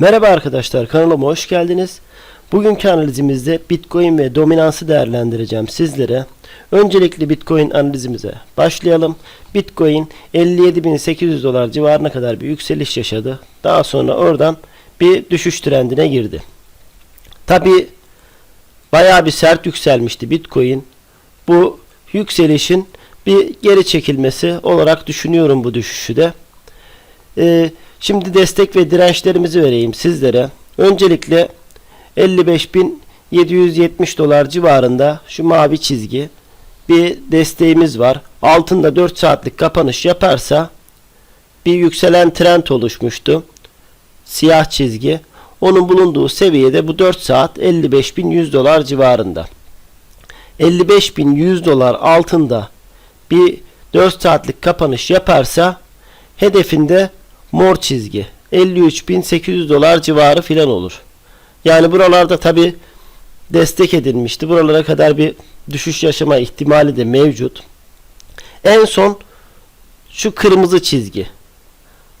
Merhaba arkadaşlar kanalıma hoş geldiniz. Bugünkü analizimizde Bitcoin ve dominansı değerlendireceğim sizlere. Öncelikle Bitcoin analizimize başlayalım. Bitcoin 57.800 dolar civarına kadar bir yükseliş yaşadı. Daha sonra oradan bir düşüş trendine girdi. Tabi bayağı bir sert yükselmişti Bitcoin. Bu yükselişin bir geri çekilmesi olarak düşünüyorum bu düşüşü de. Ee, şimdi destek ve dirençlerimizi vereyim sizlere. Öncelikle 55.770 dolar civarında şu mavi çizgi bir desteğimiz var. Altında 4 saatlik kapanış yaparsa bir yükselen trend oluşmuştu. Siyah çizgi. Onun bulunduğu seviyede bu 4 saat 55.100 dolar civarında. 55.100 dolar altında bir 4 saatlik kapanış yaparsa hedefinde mor çizgi 53.800 dolar civarı filan olur. Yani buralarda tabi destek edilmişti. Buralara kadar bir düşüş yaşama ihtimali de mevcut. En son şu kırmızı çizgi.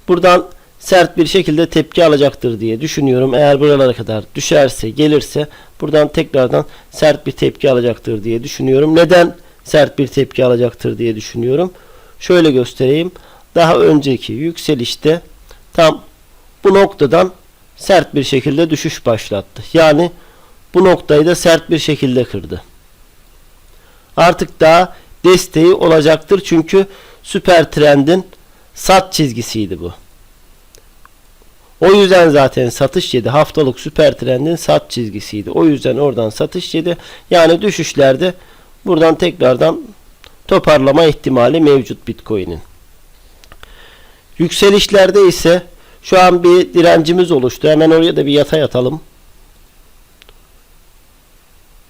Buradan sert bir şekilde tepki alacaktır diye düşünüyorum. Eğer buralara kadar düşerse, gelirse buradan tekrardan sert bir tepki alacaktır diye düşünüyorum. Neden sert bir tepki alacaktır diye düşünüyorum. Şöyle göstereyim. Daha önceki yükselişte tam bu noktadan sert bir şekilde düşüş başlattı. Yani bu noktayı da sert bir şekilde kırdı. Artık daha desteği olacaktır çünkü süper trendin sat çizgisiydi bu. O yüzden zaten satış yedi. Haftalık süper trendin sat çizgisiydi. O yüzden oradan satış yedi. Yani düşüşlerde buradan tekrardan toparlama ihtimali mevcut Bitcoin'in. Yükselişlerde ise şu an bir direncimiz oluştu. Hemen oraya da bir yatay atalım.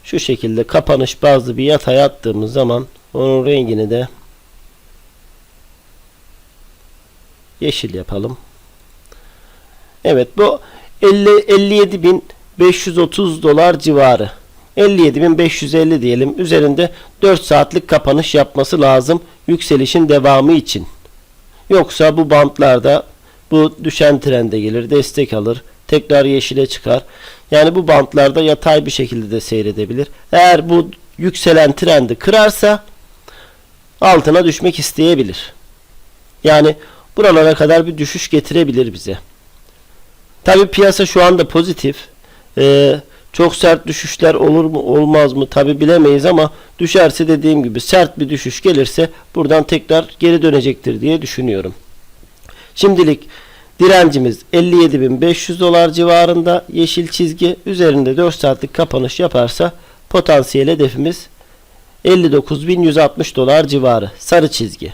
Şu şekilde kapanış bazlı bir yatay attığımız zaman onun rengini de yeşil yapalım. Evet bu 50 57.530 dolar civarı. 57.550 diyelim. Üzerinde 4 saatlik kapanış yapması lazım yükselişin devamı için. Yoksa bu bantlarda bu düşen trende gelir, destek alır, tekrar yeşile çıkar. Yani bu bantlarda yatay bir şekilde de seyredebilir. Eğer bu yükselen trendi kırarsa altına düşmek isteyebilir. Yani buralara kadar bir düşüş getirebilir bize. Tabi piyasa şu anda pozitif. Ee, çok sert düşüşler olur mu olmaz mı tabi bilemeyiz ama düşerse dediğim gibi sert bir düşüş gelirse buradan tekrar geri dönecektir diye düşünüyorum. Şimdilik direncimiz 57.500 dolar civarında yeşil çizgi üzerinde 4 saatlik kapanış yaparsa potansiyel hedefimiz 59.160 dolar civarı sarı çizgi.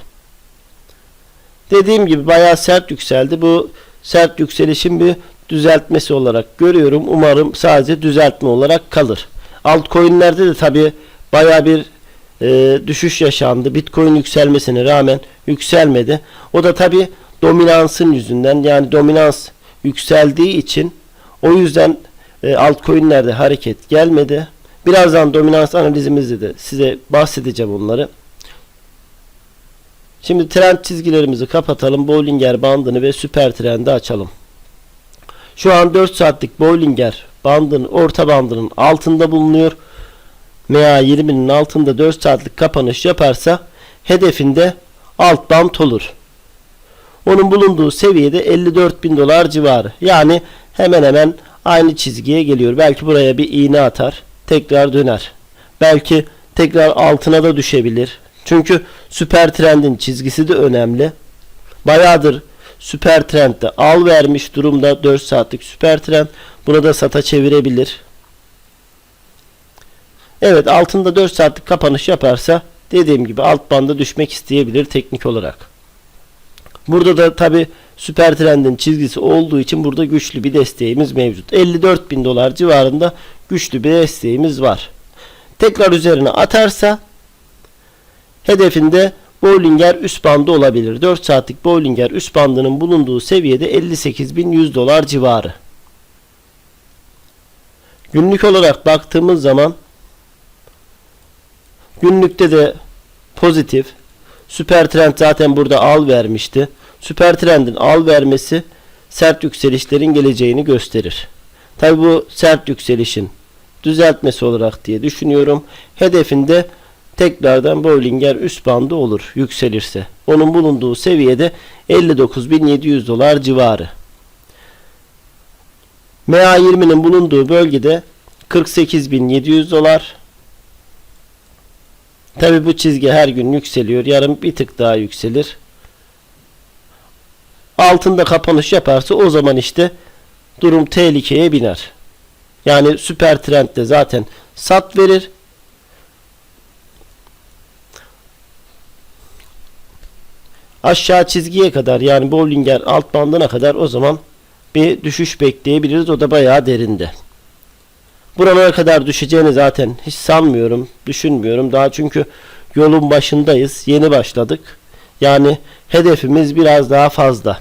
Dediğim gibi bayağı sert yükseldi. Bu sert yükselişin bir düzeltmesi olarak görüyorum. Umarım sadece düzeltme olarak kalır. Altcoin'lerde de tabi baya bir e, düşüş yaşandı. Bitcoin yükselmesine rağmen yükselmedi. O da tabi dominansın yüzünden yani dominans yükseldiği için o yüzden e, altcoin'lerde hareket gelmedi. Birazdan dominans analizimizde de size bahsedeceğim onları. Şimdi trend çizgilerimizi kapatalım. Bollinger bandını ve süper trendi açalım. Şu an 4 saatlik Bollinger bandın orta bandının altında bulunuyor. MA20'nin altında 4 saatlik kapanış yaparsa hedefinde alt band olur. Onun bulunduğu seviyede 54 bin dolar civarı. Yani hemen hemen aynı çizgiye geliyor. Belki buraya bir iğne atar. Tekrar döner. Belki tekrar altına da düşebilir. Çünkü süper trendin çizgisi de önemli. Bayağıdır süper trendde al vermiş durumda 4 saatlik süper trend. Buna da sata çevirebilir. Evet altında 4 saatlik kapanış yaparsa dediğim gibi alt banda düşmek isteyebilir teknik olarak. Burada da tabi süper trendin çizgisi olduğu için burada güçlü bir desteğimiz mevcut. 54 bin dolar civarında güçlü bir desteğimiz var. Tekrar üzerine atarsa hedefinde Bollinger üst bandı olabilir. 4 saatlik Bollinger üst bandının bulunduğu seviyede 58.100 dolar civarı. Günlük olarak baktığımız zaman günlükte de pozitif. Süper trend zaten burada al vermişti. Süper trendin al vermesi sert yükselişlerin geleceğini gösterir. Tabi bu sert yükselişin düzeltmesi olarak diye düşünüyorum. Hedefinde tekrardan Bollinger üst bandı olur yükselirse. Onun bulunduğu seviyede 59.700 dolar civarı. MA20'nin bulunduğu bölgede 48.700 dolar. Tabi bu çizgi her gün yükseliyor. Yarın bir tık daha yükselir. Altında kapanış yaparsa o zaman işte durum tehlikeye biner. Yani süper trendde zaten sat verir. Aşağı çizgiye kadar yani Bollinger alt bandına kadar o zaman bir düşüş bekleyebiliriz. O da bayağı derinde. Buralara kadar düşeceğini zaten hiç sanmıyorum, düşünmüyorum. Daha çünkü yolun başındayız. Yeni başladık. Yani hedefimiz biraz daha fazla.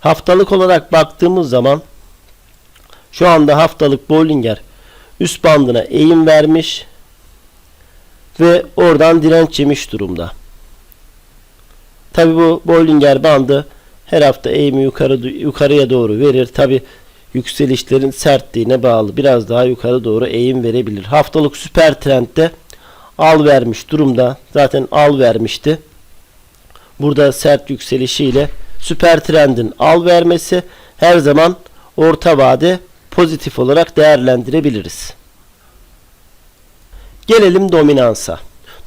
Haftalık olarak baktığımız zaman şu anda haftalık Bollinger üst bandına eğim vermiş ve oradan direnç yemiş durumda. Tabi bu Bollinger bandı her hafta eğimi yukarı yukarıya doğru verir. Tabi yükselişlerin sertliğine bağlı. Biraz daha yukarı doğru eğim verebilir. Haftalık süper trendde al vermiş durumda. Zaten al vermişti. Burada sert yükselişiyle süper trendin al vermesi her zaman orta vade pozitif olarak değerlendirebiliriz. Gelelim dominansa.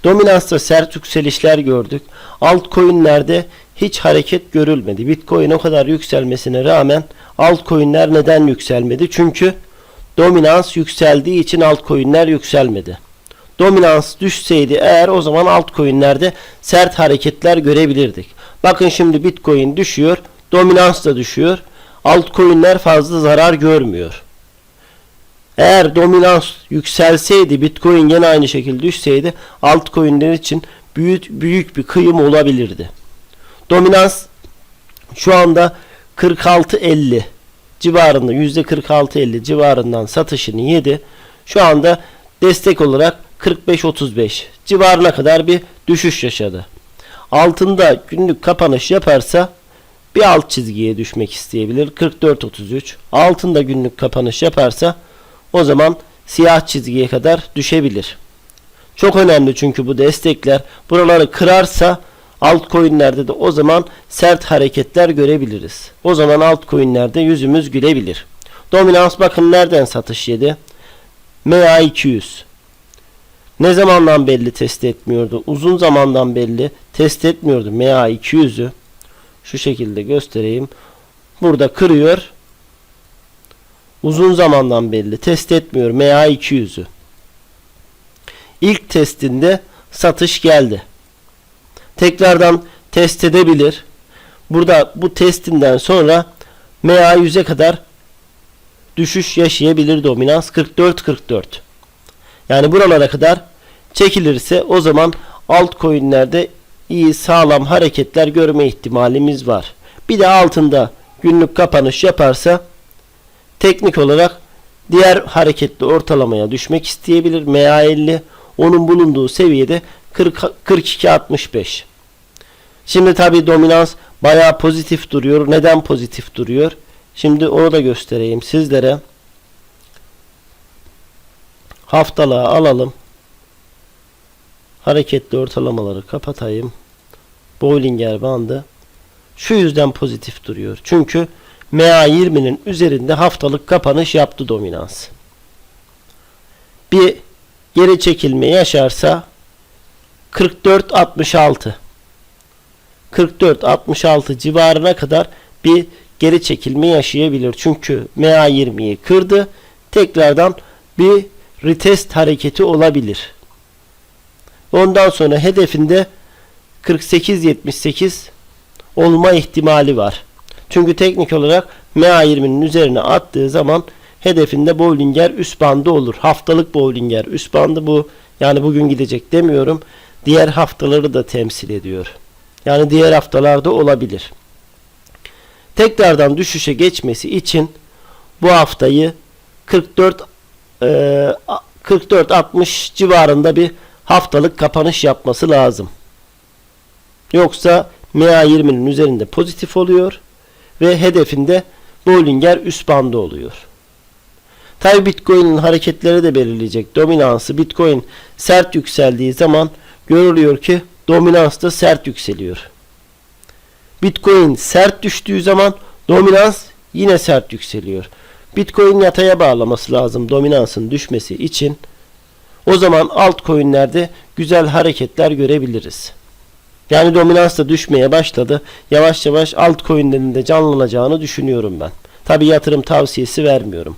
Dominansta sert yükselişler gördük. Altcoin'lerde hiç hareket görülmedi. Bitcoin o kadar yükselmesine rağmen altcoin'ler neden yükselmedi? Çünkü dominans yükseldiği için altcoin'ler yükselmedi. Dominans düşseydi eğer o zaman altcoin'lerde sert hareketler görebilirdik. Bakın şimdi Bitcoin düşüyor, dominans da düşüyor. Altcoin'ler fazla zarar görmüyor. Eğer dominans yükselseydi, Bitcoin yine aynı şekilde düşseydi altcoin'ler için büyük büyük bir kıyım olabilirdi. Dominans şu anda 46.50 civarında %46.50 civarından satışını yedi. Şu anda destek olarak 45.35 civarına kadar bir düşüş yaşadı. Altında günlük kapanış yaparsa bir alt çizgiye düşmek isteyebilir. 44.33 altında günlük kapanış yaparsa o zaman siyah çizgiye kadar düşebilir. Çok önemli çünkü bu destekler buraları kırarsa altcoin'lerde de o zaman sert hareketler görebiliriz. O zaman altcoin'lerde yüzümüz gülebilir. Dominans bakın nereden satış yedi? MA200. Ne zamandan belli test etmiyordu? Uzun zamandan belli test etmiyordu MA200'ü. Şu şekilde göstereyim. Burada kırıyor. Uzun zamandan belli test etmiyor MA200'ü. İlk testinde satış geldi. Tekrardan test edebilir. Burada bu testinden sonra MA100'e kadar düşüş yaşayabilir dominans 44-44. Yani buralara kadar çekilirse o zaman altcoin'lerde iyi sağlam hareketler görme ihtimalimiz var. Bir de altında günlük kapanış yaparsa teknik olarak diğer hareketli ortalamaya düşmek isteyebilir. MA50 onun bulunduğu seviyede 42-65. Şimdi tabi dominans bayağı pozitif duruyor. Neden pozitif duruyor? Şimdi onu da göstereyim sizlere. Haftalığa alalım. Hareketli ortalamaları kapatayım. Bollinger bandı. Şu yüzden pozitif duruyor. Çünkü MA20'nin üzerinde haftalık kapanış yaptı dominans. Bir geri çekilme yaşarsa 44-66 44-66 civarına kadar bir geri çekilme yaşayabilir. Çünkü MA20'yi kırdı. Tekrardan bir retest hareketi olabilir. Ondan sonra hedefinde 48-78 olma ihtimali var. Çünkü teknik olarak MA20'nin üzerine attığı zaman hedefinde Bollinger üst bandı olur. Haftalık Bollinger üst bandı bu. Yani bugün gidecek demiyorum. Diğer haftaları da temsil ediyor. Yani diğer haftalarda olabilir. Tekrardan düşüşe geçmesi için bu haftayı 44 e, 44 60 civarında bir haftalık kapanış yapması lazım. Yoksa MA20'nin üzerinde pozitif oluyor ve hedefinde Bollinger üst bandı oluyor. Tabi Bitcoin'in hareketleri de belirleyecek. Dominansı Bitcoin sert yükseldiği zaman görülüyor ki dominans da sert yükseliyor. Bitcoin sert düştüğü zaman dominans yine sert yükseliyor. Bitcoin yataya bağlaması lazım dominansın düşmesi için. O zaman altcoin'lerde güzel hareketler görebiliriz. Yani dominans da düşmeye başladı. Yavaş yavaş altcoin'lerin de canlanacağını düşünüyorum ben. Tabi yatırım tavsiyesi vermiyorum.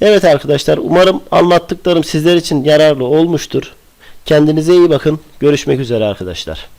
Evet arkadaşlar umarım anlattıklarım sizler için yararlı olmuştur. Kendinize iyi bakın. Görüşmek üzere arkadaşlar.